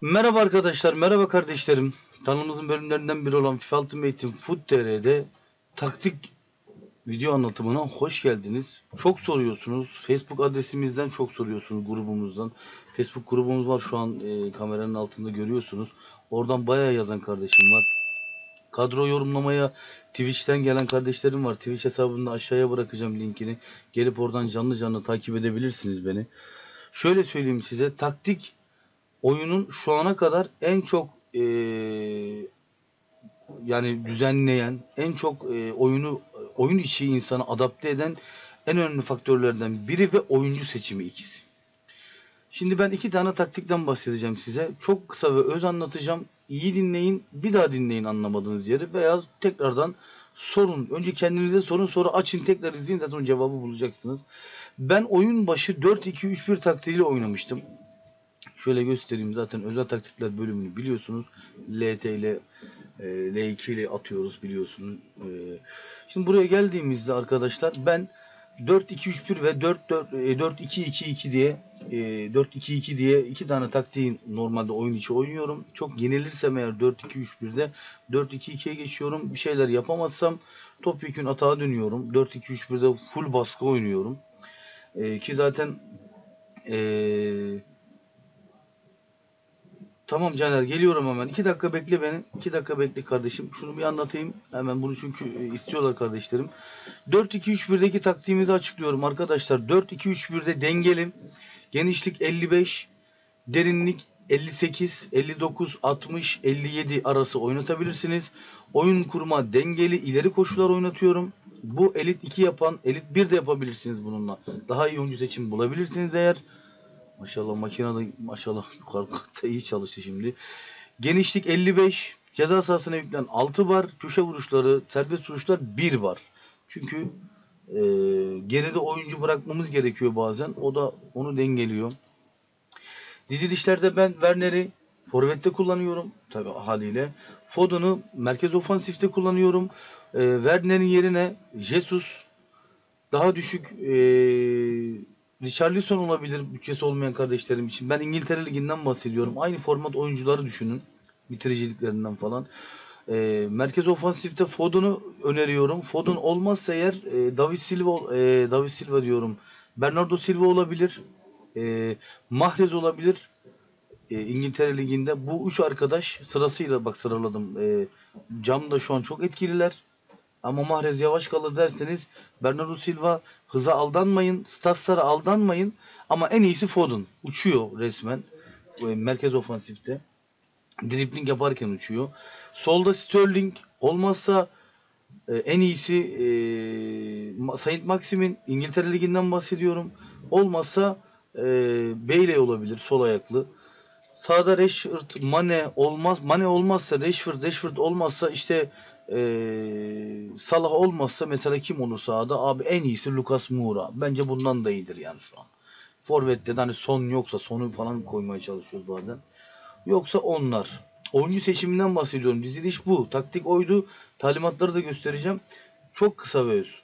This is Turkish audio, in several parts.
Merhaba arkadaşlar, merhaba kardeşlerim. Kanalımızın bölümlerinden biri olan FIFA Ultimate'in Foot TR'de taktik video anlatımına hoş geldiniz. Çok soruyorsunuz. Facebook adresimizden çok soruyorsunuz grubumuzdan. Facebook grubumuz var şu an e, kameranın altında görüyorsunuz. Oradan bayağı yazan kardeşim var. Kadro yorumlamaya Twitch'ten gelen kardeşlerim var. Twitch hesabını aşağıya bırakacağım linkini. Gelip oradan canlı canlı takip edebilirsiniz beni. Şöyle söyleyeyim size. Taktik oyunun şu ana kadar en çok eee, yani düzenleyen, en çok eee, oyunu oyun içi insanı adapte eden en önemli faktörlerden biri ve oyuncu seçimi ikisi. Şimdi ben iki tane taktikten bahsedeceğim size. Çok kısa ve öz anlatacağım. İyi dinleyin, bir daha dinleyin anlamadığınız yeri veya tekrardan sorun. Önce kendinize sorun, sonra açın tekrar izleyin zaten cevabı bulacaksınız. Ben oyun başı 4-2-3-1 taktiğiyle oynamıştım. Şöyle göstereyim zaten özel taktikler bölümünü biliyorsunuz. LT ile e, L2 ile atıyoruz biliyorsunuz. E, şimdi buraya geldiğimizde arkadaşlar ben 4-2-3-1 ve 4-4 e, 4-2-2-2 diye e, 4-2-2 diye iki tane taktiği normalde oyun içi oynuyorum. Çok yenilirsem eğer 4-2-3-1'de 4-2-2'ye geçiyorum. Bir şeyler yapamazsam topyekün atağa dönüyorum. 4-2-3-1'de full baskı oynuyorum. E, ki zaten eee Tamam Caner geliyorum hemen. 2 dakika bekle beni. 2 dakika bekle kardeşim. Şunu bir anlatayım. Hemen bunu çünkü e, istiyorlar kardeşlerim. 4-2-3-1'deki taktiğimizi açıklıyorum arkadaşlar. 4-2-3-1'de dengeli. Genişlik 55. Derinlik 58, 59, 60, 57 arası oynatabilirsiniz. Oyun kurma dengeli ileri koşular oynatıyorum. Bu elit 2 yapan, elit 1 de yapabilirsiniz bununla. Daha iyi oyuncu seçimi bulabilirsiniz eğer. Maşallah makinede maşallah yukarı katta iyi çalıştı şimdi. Genişlik 55. Ceza sahasına yüklenen 6 var. Köşe vuruşları, serbest vuruşlar 1 var. Çünkü e, geride oyuncu bırakmamız gerekiyor bazen. O da onu dengeliyor. Dizilişlerde ben Werner'i forvette kullanıyorum tabi haliyle. Foden'ı merkez ofansifte kullanıyorum. E, Werner'in yerine Jesus daha düşük e, Richarlison olabilir bütçesi olmayan kardeşlerim için. Ben İngiltere Ligi'nden bahsediyorum. Aynı format oyuncuları düşünün. Bitiriciliklerinden falan. E, merkez ofansifte Foden'u öneriyorum. Foden olmazsa eğer e, David Silva e, David Silva diyorum. Bernardo Silva olabilir. E, Mahrez olabilir. E, İngiltere Ligi'nde bu üç arkadaş sırasıyla bak sıraladım. E, Camda şu an çok etkililer. Ama Mahrez yavaş kalır derseniz Bernardo Silva hıza aldanmayın. Statslara aldanmayın. Ama en iyisi Foden. Uçuyor resmen. E, Merkez ofansifte. Dribling yaparken uçuyor. Solda Sterling olmazsa e, en iyisi e, Saint Maxim'in İngiltere Ligi'nden bahsediyorum. Olmazsa e, Bailey olabilir sol ayaklı. Sağda Rashford, Mane olmaz. Mane olmazsa Rashford, Rashford olmazsa işte eee Salah olmazsa mesela kim olur sahada? Abi en iyisi Lucas Moura. Bence bundan da iyidir yani şu an. Forvet'te de hani son yoksa sonu falan koymaya çalışıyoruz bazen. Yoksa onlar. Oyuncu seçiminden bahsediyorum. Diziliş bu. Taktik oydu. Talimatları da göstereceğim. Çok kısa ve öz.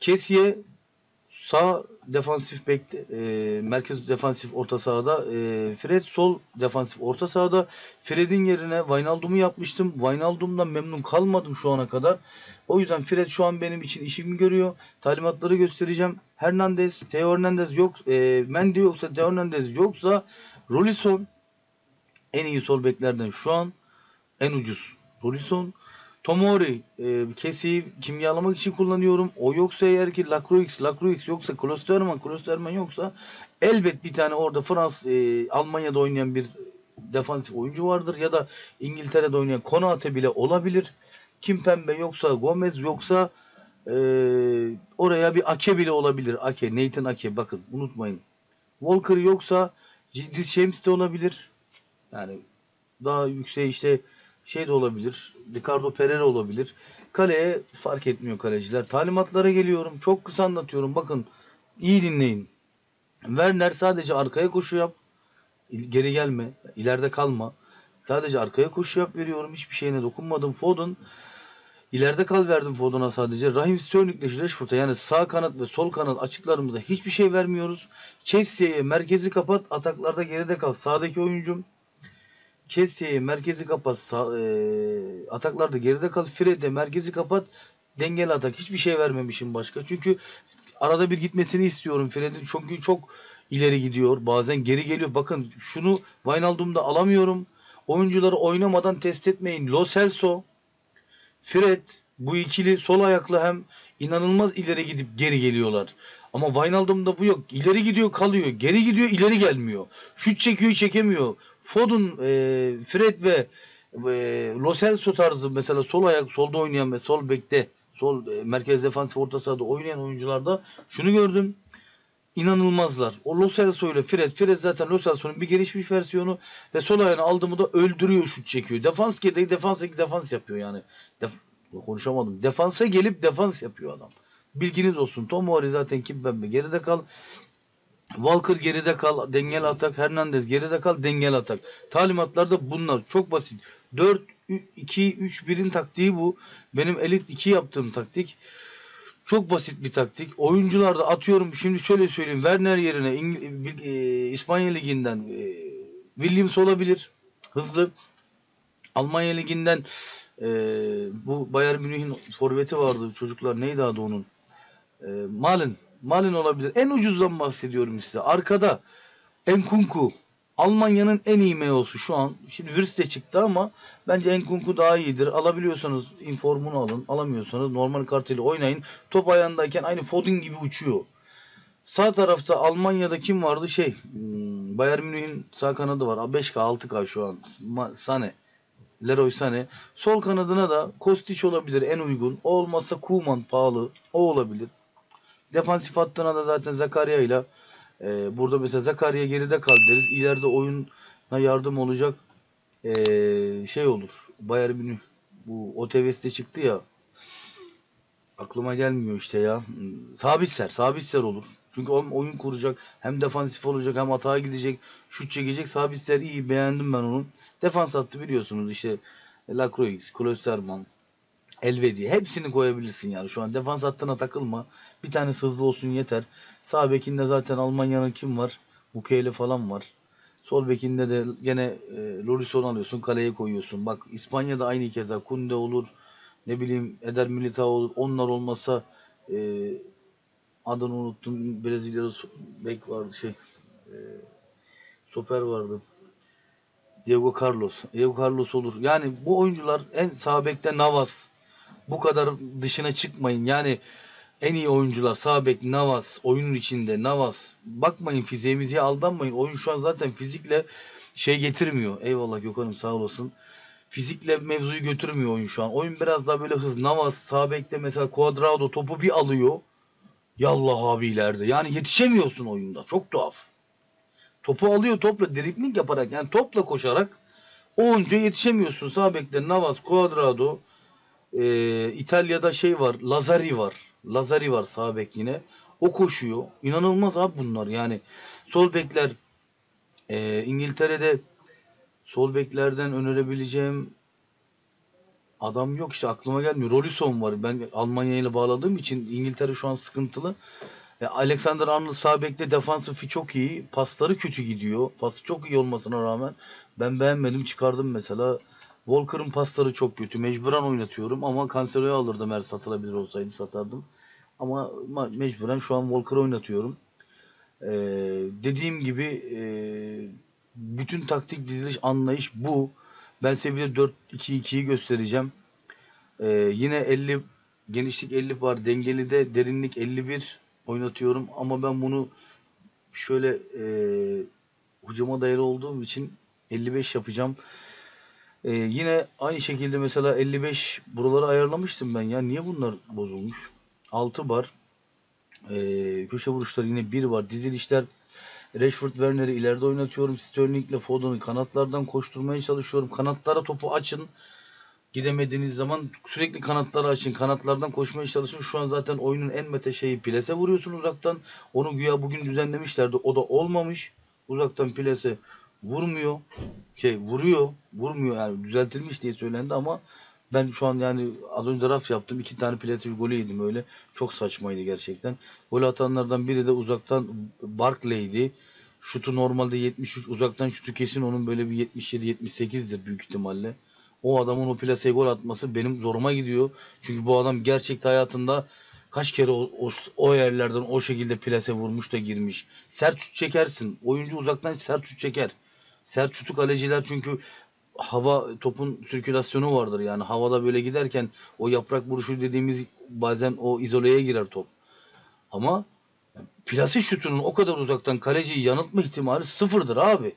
Kesiye sağ defansif bek e, merkez defansif orta sahada e, Fred sol defansif orta sahada Fred'in yerine Wijnaldum'u yapmıştım. Wijnaldum'dan memnun kalmadım şu ana kadar. O yüzden Fred şu an benim için işimi görüyor. Talimatları göstereceğim. Hernandez, Theo Hernandez yok. E, Mendy yoksa Theo Hernandez yoksa Rolison en iyi sol beklerden şu an en ucuz Rolison. Tomori e, kesiyi kimyalamak için kullanıyorum. O yoksa eğer ki Lacroix, Lacroix yoksa Klosterman, Klosterman yoksa elbet bir tane orada Frans, e, Almanya'da oynayan bir defansif oyuncu vardır ya da İngiltere'de oynayan Konate bile olabilir. Kim Pembe yoksa Gomez yoksa e, oraya bir Ake bile olabilir. Ake, Nathan Ake bakın unutmayın. Walker yoksa Ciddi James de olabilir. Yani daha yüksek işte şey de olabilir. Ricardo Pereira olabilir. Kaleye fark etmiyor kaleciler. Talimatlara geliyorum. Çok kısa anlatıyorum. Bakın iyi dinleyin. Werner sadece arkaya koşu yap. Geri gelme. ileride kalma. Sadece arkaya koşu yap veriyorum. Hiçbir şeyine dokunmadım. Foden ileride kal verdim Foden'a sadece. Raheem Sterling ile Rashford'a yani sağ kanat ve sol kanat açıklarımızda hiçbir şey vermiyoruz. Chelsea'ye merkezi kapat. Ataklarda geride kal. Sağdaki oyuncum Kessiye'ye merkezi kapat. Sağ, e, ataklarda geride kal. Fred'e merkezi kapat. Dengeli atak. Hiçbir şey vermemişim başka. Çünkü arada bir gitmesini istiyorum. Fred'in çünkü çok ileri gidiyor. Bazen geri geliyor. Bakın şunu Wijnaldum'da alamıyorum. Oyuncuları oynamadan test etmeyin. Lo Celso, Fred bu ikili sol ayaklı hem inanılmaz ileri gidip geri geliyorlar. Ama Wijnaldum'da bu yok. İleri gidiyor kalıyor. Geri gidiyor ileri gelmiyor. Şut çekiyor çekemiyor. Foden, e, Fred ve e, Lo Celso tarzı mesela sol ayak solda oynayan ve sol bekte sol e, merkez defansif orta sahada oynayan oyuncularda şunu gördüm. İnanılmazlar. O Lo Celso ile Fred. Fred zaten Lo Celso'nun bir gelişmiş versiyonu ve sol ayağını aldı mı da öldürüyor şut çekiyor. Defans gereği defans defans yapıyor yani. Def- konuşamadım. Defansa gelip defans yapıyor adam. Bilginiz olsun. Tomori zaten Kimpembe geride kal. Walker geride kal. Dengel atak. Hernandez geride kal. Dengel atak. Talimatlar da bunlar. Çok basit. 4 2 3 1'in taktiği bu. Benim elit 2 yaptığım taktik. Çok basit bir taktik. Oyuncularda atıyorum şimdi şöyle söyleyeyim. Werner yerine İngil- e, İspanya Ligi'nden e, Williams olabilir. Hızlı. Almanya Ligi'nden e, bu Bayern Münih'in forveti vardı. Çocuklar neydi adı onun? E, Malin. Malin olabilir. En ucuzdan bahsediyorum size. Arkada Enkunku. Almanya'nın en iyi meyosu şu an. Şimdi Wirtz de çıktı ama bence Enkunku daha iyidir. Alabiliyorsanız informunu alın. Alamıyorsanız normal kartıyla oynayın. Top ayağındayken aynı Foden gibi uçuyor. Sağ tarafta Almanya'da kim vardı? Şey, hmm, Bayern Münih'in sağ kanadı var. 5K 6K şu an. Sane. Leroy Sane. Sol kanadına da Kostić olabilir en uygun. O olmazsa Kuman pahalı. O olabilir. Defansif hattına da zaten Zakaria ile e, burada mesela Zakaria geride kal deriz. İleride oyuna yardım olacak e, şey olur. Bayern Münih bu OTV'de çıktı ya. Aklıma gelmiyor işte ya. Sabitser, Sabitser olur. Çünkü oyun kuracak. Hem defansif olacak hem atağa gidecek. Şut çekecek. Sabitser iyi. Beğendim ben onu. Defans attı biliyorsunuz işte. Lacroix, Klosterman, Elvedi. Hepsini koyabilirsin yani. Şu an defans hattına takılma. Bir tane hızlı olsun yeter. Sağ bekinde zaten Almanya'nın kim var? Bukele falan var. Sol bekinde de gene e, Lorisson alıyorsun. Kaleye koyuyorsun. Bak İspanya'da aynı keza. Kunde olur. Ne bileyim Eder Militao olur. Onlar olmasa e, adını unuttum. Brezilyalı bek vardı şey. E, Soper vardı. Diego Carlos. Diego Carlos olur. Yani bu oyuncular en sağ bekte Navas. Bu kadar dışına çıkmayın. Yani en iyi oyuncular sağ bek Navas oyunun içinde Navas. Bakmayın fiziğimize aldanmayın. Oyun şu an zaten fizikle şey getirmiyor. Eyvallah Gökhan'ım sağ olasın. Fizikle mevzuyu götürmüyor oyun şu an. Oyun biraz daha böyle hız. Navas sağ bekte mesela Cuadrado topu bir alıyor. Yallah abi ileride. Yani yetişemiyorsun oyunda. Çok tuhaf. Topu alıyor topla dribling yaparak yani topla koşarak o oyuncuya yetişemiyorsun. Sağ bekte Navas, Cuadrado, e, İtalya'da şey var, Lazari var. Lazari var sağ bek yine. O koşuyor. İnanılmaz abi bunlar yani. Sol bekler e, İngiltere'de sol beklerden önerebileceğim adam yok işte aklıma gelmiyor. Rolisson var. Ben Almanya ile bağladığım için İngiltere şu an sıkıntılı. E, Alexander Arnold sağ bekte defansifi çok iyi. Pasları kötü gidiyor. Pası çok iyi olmasına rağmen ben beğenmedim çıkardım mesela. Walker'ın pasları çok kötü. Mecburen oynatıyorum ama Cancelo'yu alırdım eğer satılabilir olsaydı satardım. Ama ma- mecburen şu an Walker'ı oynatıyorum. Ee, dediğim gibi e, bütün taktik diziliş anlayış bu. Ben size bir de 4-2-2'yi göstereceğim. Ee, yine 50 genişlik 50 var. Dengeli de derinlik 51 oynatıyorum. Ama ben bunu şöyle e, hücuma dayalı olduğum için 55 yapacağım. Ee, yine aynı şekilde mesela 55 buraları ayarlamıştım ben ya. Niye bunlar bozulmuş? 6 var. Ee, köşe vuruşları yine 1 var. Dizilişler Rashford Werner'i ileride oynatıyorum. Sterling ile Foden'ı kanatlardan koşturmaya çalışıyorum. Kanatlara topu açın. Gidemediğiniz zaman sürekli kanatları açın. Kanatlardan koşmaya çalışın. Şu an zaten oyunun en mete şeyi plase vuruyorsun uzaktan. Onu güya bugün düzenlemişlerdi. O da olmamış. Uzaktan plase vurmuyor. Şey vuruyor. Vurmuyor yani düzeltilmiş diye söylendi ama ben şu an yani az önce raf yaptım. iki tane plase bir golü yedim öyle. Çok saçmaydı gerçekten. Gol atanlardan biri de uzaktan Barkley'di. Şutu normalde 73. Uzaktan şutu kesin onun böyle bir 77-78'dir büyük ihtimalle. O adamın o plaseye gol atması benim zoruma gidiyor. Çünkü bu adam gerçekte hayatında kaç kere o, o, o yerlerden o şekilde plase vurmuş da girmiş. Sert şut çekersin. Oyuncu uzaktan sert şut çeker. Sert şutu kaleciler çünkü hava topun sirkülasyonu vardır yani havada böyle giderken o yaprak vuruşu dediğimiz bazen o izoleye girer top. Ama plase şutunun o kadar uzaktan kaleciyi yanıltma ihtimali sıfırdır abi.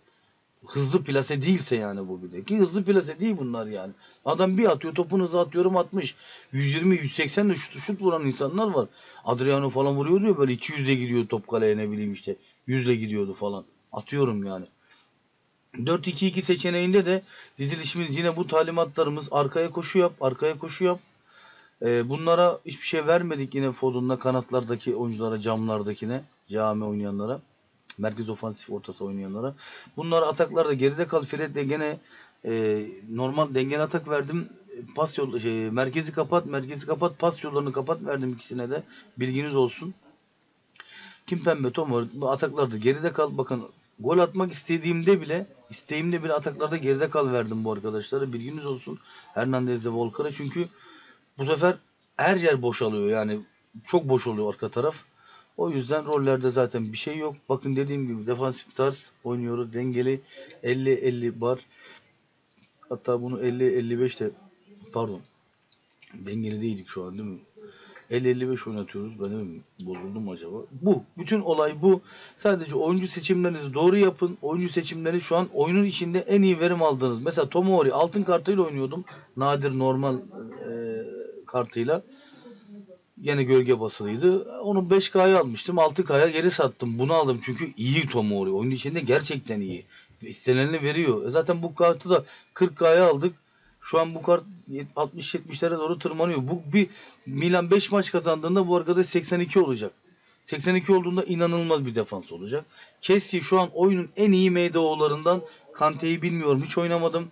Hızlı plase değilse yani bu bir de. Ki hızlı plase değil bunlar yani. Adam bir atıyor topun hızı atıyorum 60. 120-180 de şut, şut vuran insanlar var. Adriano falan vuruyor diyor böyle 200'le gidiyor top kaleye ne bileyim işte. 100'le gidiyordu falan. Atıyorum yani. 4-2-2 seçeneğinde de dizilişimiz yine bu talimatlarımız arkaya koşu yap, arkaya koşu yap. Ee, bunlara hiçbir şey vermedik yine Fodun'la kanatlardaki oyunculara, camlardakine, cami oynayanlara. Merkez ofansif ortası oynayanlara. Bunlar ataklarda geride kal. Fred'le gene e, normal dengeli atak verdim. Pas yol şey, merkezi kapat, merkezi kapat, pas yollarını kapat verdim ikisine de. Bilginiz olsun. Kim pembe Tom var. Ataklarda geride kal. Bakın gol atmak istediğimde bile isteğimde bile ataklarda geride kal verdim bu arkadaşlara. Bilginiz olsun. Hernandez'de Volkan'a çünkü bu sefer her yer boşalıyor yani çok boş oluyor arka taraf. O yüzden rollerde zaten bir şey yok. Bakın dediğim gibi defansif tarz oynuyoruz. Dengeli 50-50 bar. Hatta bunu 50-55 de pardon. Dengeli değildik şu an değil mi? 50-55 oynatıyoruz. Ben de mi bozuldum acaba? Bu. Bütün olay bu. Sadece oyuncu seçimlerinizi doğru yapın. Oyuncu seçimleri şu an oyunun içinde en iyi verim aldığınız. Mesela Tomori altın kartıyla oynuyordum. Nadir normal e, kartıyla. Gene gölge basılıydı. Onu 5K'ya almıştım. 6K'ya geri sattım. Bunu aldım çünkü iyi Tomori. Oyun içinde gerçekten iyi. İstenileni veriyor. E zaten bu kartı da 40K'ya aldık. Şu an bu kart 60-70'lere doğru tırmanıyor. Bu bir Milan 5 maç kazandığında bu arkadaş 82 olacak. 82 olduğunda inanılmaz bir defans olacak. Kessi şu an oyunun en iyi MDO'larından Kante'yi bilmiyorum. Hiç oynamadım.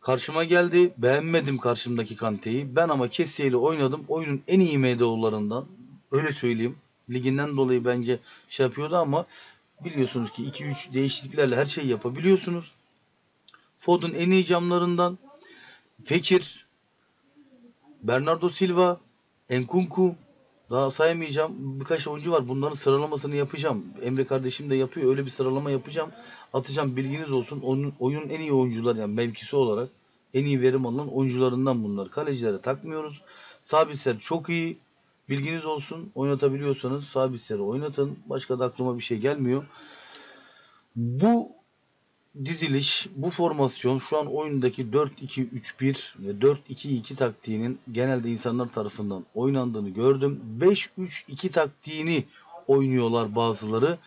Karşıma geldi. Beğenmedim karşımdaki Kante'yi. Ben ama Kessie ile oynadım. Oyunun en iyi MDO'larından. Öyle söyleyeyim. Liginden dolayı bence şey yapıyordu ama biliyorsunuz ki 2-3 değişikliklerle her şeyi yapabiliyorsunuz. Foden en iyi camlarından. Fekir, Bernardo Silva, Enkunku daha saymayacağım. Birkaç oyuncu var. Bunların sıralamasını yapacağım. Emre kardeşim de yapıyor. Öyle bir sıralama yapacağım. Atacağım bilginiz olsun. Oyunun, oyunun en iyi oyuncular yani mevkisi olarak en iyi verim alınan oyuncularından bunlar. Kalecilere takmıyoruz. Sabitler çok iyi. Bilginiz olsun. Oynatabiliyorsanız sabitleri oynatın. Başka da aklıma bir şey gelmiyor. Bu diziliş, bu formasyon şu an oyundaki 4-2-3-1 ve 4-2-2 taktiğinin genelde insanlar tarafından oynandığını gördüm. 5-3-2 taktiğini oynuyorlar bazıları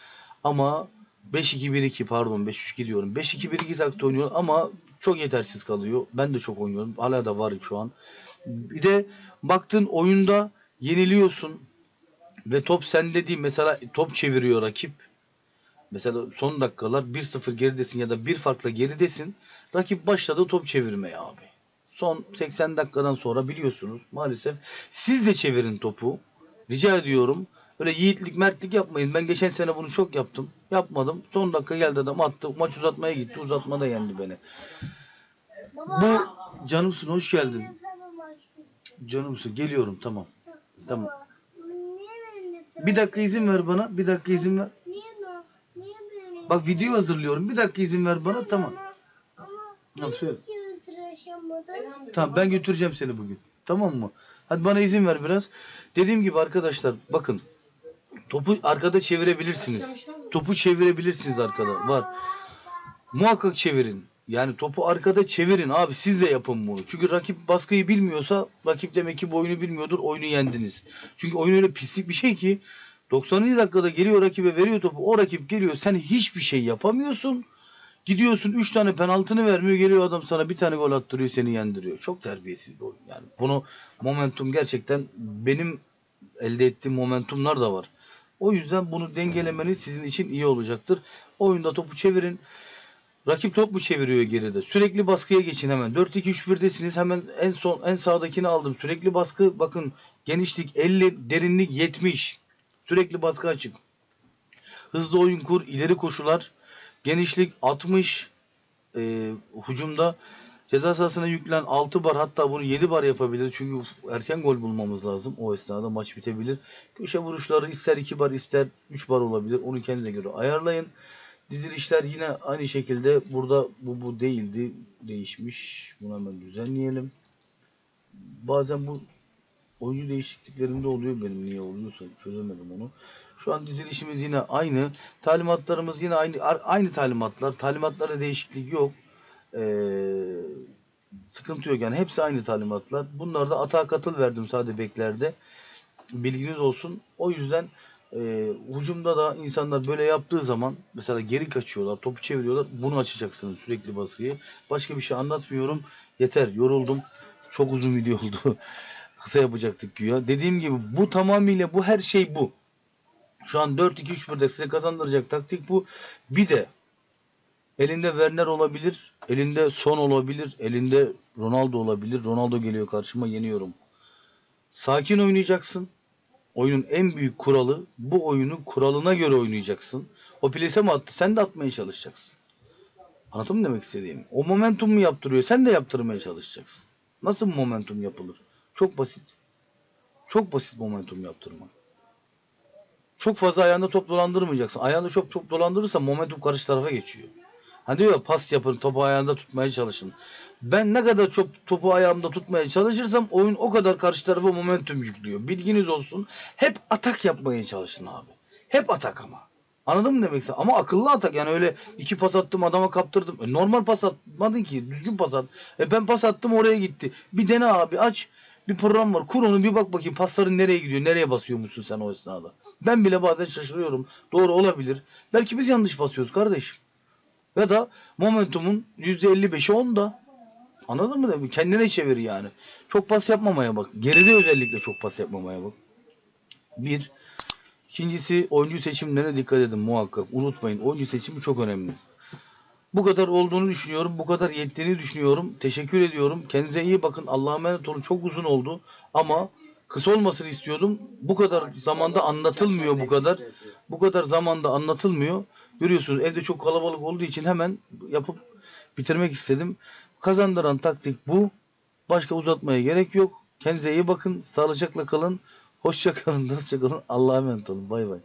ama 5-2-1-2 pardon 5-3-2 diyorum. 5-2-1-2 taktiği oynuyor ama çok yetersiz kalıyor. Ben de çok oynuyorum. Hala da var şu an. Bir de baktın oyunda yeniliyorsun ve top sende değil. Mesela top çeviriyor rakip. Mesela son dakikalar 1-0 geridesin ya da bir farkla geridesin. Rakip başladı top çevirmeye abi. Son 80 dakikadan sonra biliyorsunuz maalesef siz de çevirin topu. Rica ediyorum. Böyle yiğitlik mertlik yapmayın. Ben geçen sene bunu çok yaptım. Yapmadım. Son dakika geldi adam attı. Maç uzatmaya gitti. Uzatmada yendi beni. Baba, Bu canımsın hoş geldin. Canımsın geliyorum tamam. Tamam. Bir dakika izin ver bana. Bir dakika izin ver. Niye mi? Niye beni? Bak video hazırlıyorum. Bir dakika izin ver bana tamam. Ama söyle. Tamam ben götüreceğim seni bugün. Tamam mı? Hadi bana izin ver biraz. Dediğim gibi arkadaşlar bakın. Topu arkada çevirebilirsiniz. Topu çevirebilirsiniz arkada. Var. Muhakkak çevirin. Yani topu arkada çevirin abi siz de yapın bunu. Çünkü rakip baskıyı bilmiyorsa rakip demek ki bu oyunu bilmiyordur oyunu yendiniz. Çünkü oyun öyle pislik bir şey ki 90. dakikada geliyor rakibe veriyor topu o rakip geliyor sen hiçbir şey yapamıyorsun. Gidiyorsun 3 tane penaltını vermiyor geliyor adam sana bir tane gol attırıyor seni yendiriyor. Çok terbiyesiz bir oyun yani. Bunu momentum gerçekten benim elde ettiğim momentumlar da var. O yüzden bunu dengelemeniz sizin için iyi olacaktır. Oyunda topu çevirin. Rakip top mu çeviriyor geride? Sürekli baskıya geçin hemen. 4-2-3-1'desiniz. Hemen en son en sağdakini aldım. Sürekli baskı bakın genişlik 50, derinlik 70. Sürekli baskı açık. Hızlı oyun kur, ileri koşular, genişlik 60 e, hücumda ceza sahasına yüklenen 6 bar hatta bunu 7 bar yapabilir. Çünkü erken gol bulmamız lazım. O esnada maç bitebilir. Köşe vuruşları ister 2 bar ister 3 bar olabilir. Onu kendinize göre ayarlayın. Dizilişler yine aynı şekilde burada bu bu değildi. Değişmiş. Bunu hemen düzenleyelim. Bazen bu oyuncu değişikliklerinde oluyor benim niye oluyorsa çözemedim onu. Şu an dizilişimiz yine aynı. Talimatlarımız yine aynı aynı talimatlar. Talimatlarda değişiklik yok. Ee, sıkıntı yok yani hepsi aynı talimatlar. Bunlarda atağa katıl verdim sadece beklerde. Bilginiz olsun. O yüzden e, hücumda da insanlar böyle yaptığı zaman mesela geri kaçıyorlar, topu çeviriyorlar. Bunu açacaksınız sürekli baskıyı. Başka bir şey anlatmıyorum. Yeter, yoruldum. Çok uzun video oldu. Kısa yapacaktık güya. Dediğim gibi bu tamamıyla bu her şey bu. Şu an 4-2-3-1'de size kazandıracak taktik bu. Bir de elinde Werner olabilir, elinde Son olabilir, elinde Ronaldo olabilir. Ronaldo geliyor karşıma yeniyorum. Sakin oynayacaksın. Oyunun en büyük kuralı bu oyunu kuralına göre oynayacaksın. O plase mi attı? Sen de atmaya çalışacaksın. Anladın mı demek istediğimi? O momentum mu yaptırıyor? Sen de yaptırmaya çalışacaksın. Nasıl momentum yapılır? Çok basit. Çok basit momentum yaptırmak. Çok fazla ayağında top dolandırmayacaksın. Ayağında çok top dolandırırsan momentum karşı tarafa geçiyor. Hani diyor pas yapın topu ayağında tutmaya çalışın. Ben ne kadar çok topu ayağımda tutmaya çalışırsam oyun o kadar karşı tarafa momentum yüklüyor. Bilginiz olsun. Hep atak yapmaya çalışın abi. Hep atak ama. Anladın mı demek istedim? Ama akıllı atak yani öyle iki pas attım adama kaptırdım. E, normal pas atmadın ki düzgün pas at. E ben pas attım oraya gitti. Bir dene abi aç. Bir program var. Kur onu bir bak bakayım pasların nereye gidiyor. Nereye basıyormuşsun sen o esnada. Ben bile bazen şaşırıyorum. Doğru olabilir. Belki biz yanlış basıyoruz kardeşim. Ya da momentumun %55'i onda. Anladın mı demek? Kendine çevir yani. Çok pas yapmamaya bak. Geride özellikle çok pas yapmamaya bak. Bir. İkincisi oyuncu seçimlerine dikkat edin muhakkak. Unutmayın oyuncu seçimi çok önemli. Bu kadar olduğunu düşünüyorum. Bu kadar yettiğini düşünüyorum. Teşekkür ediyorum. Kendinize iyi bakın. Allah'a emanet olun. Çok uzun oldu. Ama kısa olmasını istiyordum. Bu kadar zamanda anlatılmıyor bu kadar. Bu kadar zamanda anlatılmıyor. Görüyorsunuz evde çok kalabalık olduğu için hemen yapıp bitirmek istedim. Kazandıran taktik bu. Başka uzatmaya gerek yok. Kendinize iyi bakın. Sağlıcakla kalın. Hoşça kalın. Hoşça kalın. Allah'a emanet olun. Bay bay.